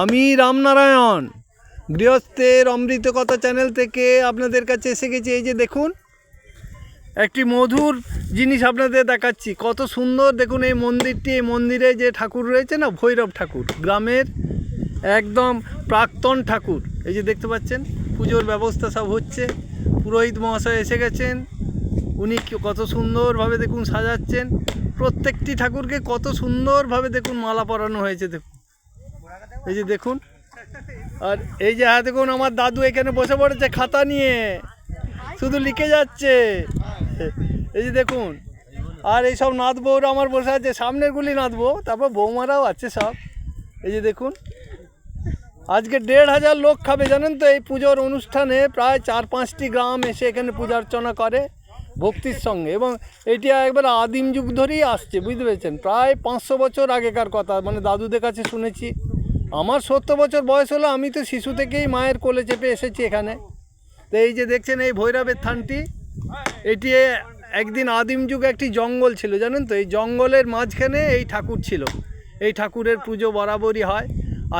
আমি রামনারায়ণ, গৃহস্থের অমৃত কথা চ্যানেল থেকে আপনাদের কাছে এসে গেছি। এই যে দেখুন, একটি মধুর জিনিস আপনাদের দেখাচ্ছি। কত সুন্দর, দেখুন এই মন্দিরটি, এই মন্দিরে যে ঠাকুর রয়েছে না, ভৈরব ঠাকুর, গ্রামের একদম প্রাক্তন ঠাকুর। এই যে দেখতে পাচ্ছেন, পুজোর ব্যবস্থা সব হচ্ছে। পুরোহিত মহাশয় এসে গেছেন। উনি কত সুন্দরভাবে দেখুন সাজাচ্ছেন। প্রত্যেকটি ঠাকুরকে কত সুন্দরভাবে দেখুন মালা পরানো হয়েছে, দেখুন। এই যে দেখুন। আর এই যে হ্যাঁ দেখুন, আমার দাদু এখানে বসে পড়েছে খাতা নিয়ে। শুধু লিখে যাচ্ছে। এই যে দেখুন। আর এই সব বউরা আমার বসে আছে সামনেরগুলি নাচবো তারপর বৌমারাও আছে সব। এই যে দেখুন। আজকে দেড় হাজার লোক খাবে, জানেন তো, এই পুজোর অনুষ্ঠানে প্রায় চার পাঁচটি গ্রাম এসে এখানে পূজা অর্চনা করে। ভক্তির সঙ্গে। এবং এটি একবার আদিম যুগ ধরেই আসছে, বুঝতে পেরেছেন? প্রায় পাঁচশো বছর আগেকার কথা মানে দাদুদের কাছে শুনেছি। আমার সত্তর বছর বয়স হলো, আমি তো শিশু থেকেই মায়ের কোলে চেপে এসেছি এখানে। তো এই যে দেখছেন, এই ভৈরবের থানটি, এটি একদিন আদিম যুগে একটি জঙ্গল ছিল, জানেন তো? এই জঙ্গলের মাঝখানে এই ঠাকুর ছিল। এই ঠাকুরের পুজো বরাবরই হয়।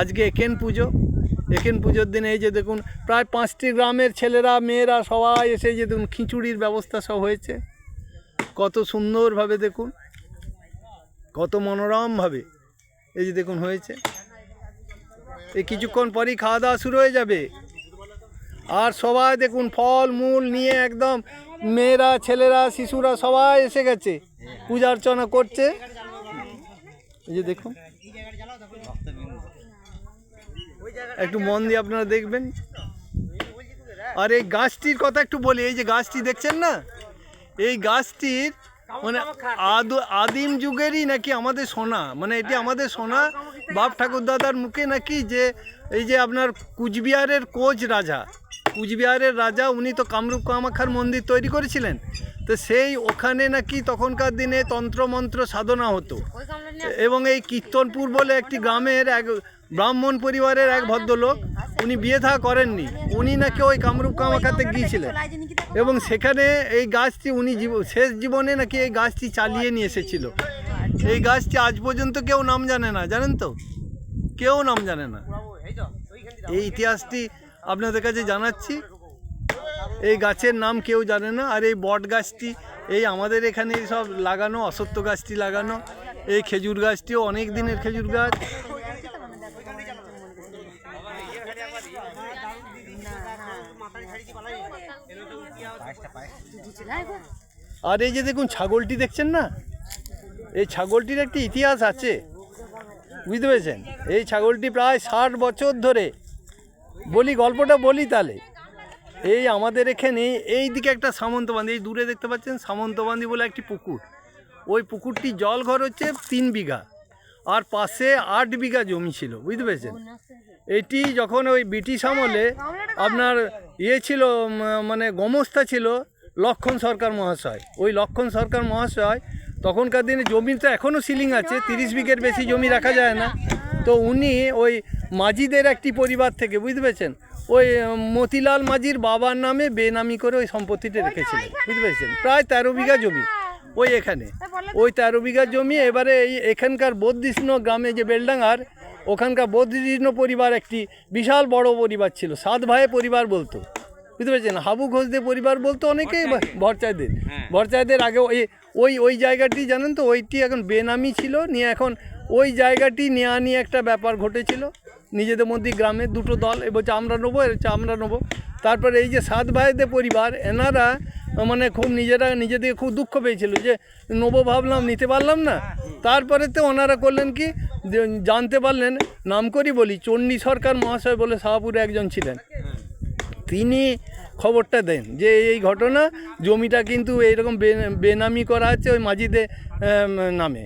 আজকে একেন পুজো। একেন পুজোর দিনে এই যে দেখুন, প্রায় পাঁচটি গ্রামের ছেলেরা, মেয়েরা সবাই এসে যে দেখুন, খিচুড়ির ব্যবস্থা সব হয়েছে। কত সুন্দরভাবে দেখুন, কত মনোরমভাবে এই যে দেখুন হয়েছে। এই কিছুক্ষণ পরই খাওয়া দাওয়া শুরু হয়ে যাবে। আর সবাই দেখুন, ফল, মূল নিয়ে একদম মেয়েরা, ছেলেরা, শিশুরা সবাই এসে গেছে। পূজা অর্চনা করছে। এই যে দেখুন একটু মন দিয়ে আপনারা দেখবেন। আর এই গাছটির কথা একটু বলি, এই যে গাছটি দেখছেন না? এই গাছটির মানে আদ- আদিম যুগেরই নাকি আমাদের সোনা মানে এটি আমাদের সোনা, বাপ ঠাকুর দাদার মুখে নাকি যে, এই যে আপনার কুচবিহারের কোচ রাজা, কুচবিহারের রাজা, উনি তো কামরূপ কামাখ্যার মন্দির তৈরি করেছিলেন। তো সেই ওখানে নাকি তখনকার দিনে তন্ত্রমন্ত্র সাধনা হতো। এবং এই কীর্তনপুর বলে একটি গ্রামের এক ব্রাহ্মণ পরিবারের এক ভদ্রলোক, উনি বিয়ে থা করেননি। উনি নাকি ওই কামরূপ কামাখাতে গিয়েছিলেন। এবং সেখানে এই গাছটি উনি শেষ জীবনে নাকি এই গাছটি চালিয়ে নিয়ে এসেছিল। এই গাছটি আজ পর্যন্ত কেউ নাম জানে না, জানেন তো? কেউ নাম জানে না। এই ইতিহাসটি আপনাদের কাছে জানাচ্ছি। এই গাছের নাম কেউ জানে না, আর এই বট গাছটি, এই আমাদের এখানে সব লাগানো, অসত্য গাছটি লাগানো, এই খেজুর গাছটিও অনেক দিনের খেজুর গাছ। আর এই যে দেখুন ছাগলটি দেখছেন না? এই ছাগলটির একটি ইতিহাস আছে, বুঝতে পেরেছেন? এই ছাগলটি প্রায় ষাট বছর ধরে, বলি গল্পটা বলি তাহলে। এই আমাদের এখানে এই দিকে একটা সামন্তবান্দি এই দূরে দেখতে পাচ্ছেন সামন্তবান্দি বলে একটি পুকুর। ওই পুকুরটি জল ঘর হচ্ছে তিন বিঘা আর পাশে আট বিঘা জমি ছিল বুঝতে পেরেছেন? এটি যখন ওই ব্রিটিশ আমলে আপনার ইয়ে ছিল মানে গমস্তা ছিল লক্ষণ সরকার মহাশয়। ওই লক্ষণ সরকার মহাশয় তখনকার দিনে জমি তো এখনও সিলিং আছে তিরিশ বিঘের বেশি জমি রাখা যায় না। তো উনি ওই মাঝিদের একটি পরিবার থেকে বুঝতে পেরেছেন? ওই মতিলাল মাঝির বাবার নামে বেনামি করে ওই সম্পত্তিটা রেখেছিলেন। বুঝতে পেরেছেন? প্রায় তেরো বিঘা জমি। ওই এখানে। ওই তেরো বিঘা জমি এবারে এই এখানকার বদ্রিষ্ণ গ্রামে যে বেলডাঙ্গার ওখানকার বদ্রিষ্ণ পরিবার একটি বিশাল বড় পরিবার ছিল। সাত ভাই পরিবার বলতো। বুঝতে পেরেছেন? হাবু ঘোষদের পরিবার বলতো অনেকেই ভরচাইদের। ভরচাইদের। আগে ওই ওই ওই জায়গাটি জানেন তো? ওইটি এখন বেনামি ছিল। নিয়ে এখন ওই জায়গাটি নেওয়া নিয়ে একটা ব্যাপার ঘটেছিল। নিজেদের মধ্যে গ্রামে দুটো দল, এ বলছে আমরা নেব, এ আমরা নেব। তারপরে এই যে সাত ভাইদের পরিবার, এনারা মানে খুব নিজেরা, নিজেদের খুব দুঃখ পেয়েছিল যে নেব ভাবলাম, নিতে পারলাম না। তারপরে তো ওনারা করলেন কি জানতে পারলেন, নাম করি বলি, চণ্ডী সরকার মহাশয় বলে শাহপুরে একজন ছিলেন। তিনি খবরটা দেন যে এই ঘটনা, জমিটা কিন্তু এইরকম বেনামি করা আছে ওই মাঝিদের নামে।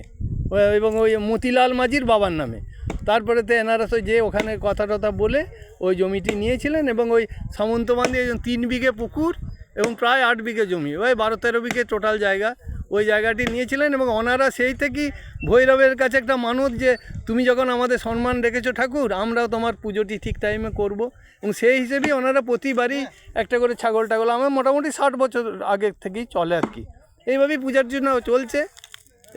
এবং ওই মতিলাল মাঝির বাবার নামে। তারপরে তো এনারা তো যে ওখানে কথা টথা বলে ওই জমিটি নিয়েছিলেন এবং ওই সামন্তবান্ধি একজন তিন বিঘে পুকুর এবং প্রায় আট বিঘে জমি, ওই বারো তেরো বিঘে টোটাল জায়গা। ওই জায়গাটি নিয়েছিলেন এবং ওনারা সেই থেকেই ভৈরবের কাছে একটা মানত যে, তুমি যখন আমাদের সম্মান রেখেছো ঠাকুর, আমরাও তোমার পুজোটি ঠিক টাইমে করব। এবং সেই হিসেবেই ওনারা প্রতিবারই একটা করে ছাগল টাগল, আমার মোটামুটি ষাট বছর আগের থেকেই চলে আর কি। এইভাবেই পূজার জন্য চলছে।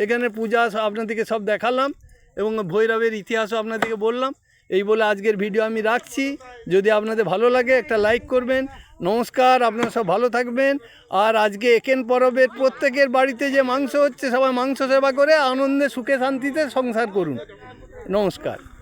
এখানে পূজা আপনাদেরকে সব দেখালাম। এবং ভৈরবের ইতিহাসও আপনাদেরকে বললাম। এই বলে আজকের ভিডিও আমি রাখছি। যদি আপনাদের ভালো লাগে, একটা লাইক করবেন। নমস্কার, আপনারা সব ভালো থাকবেন। আর আজকে একেন পরবের প্রত্যেকের বাড়িতে যে মাংস হচ্ছে, সবাই মাংস সেবা করে আনন্দে সুখে শান্তিতে সংসার করুন। নমস্কার।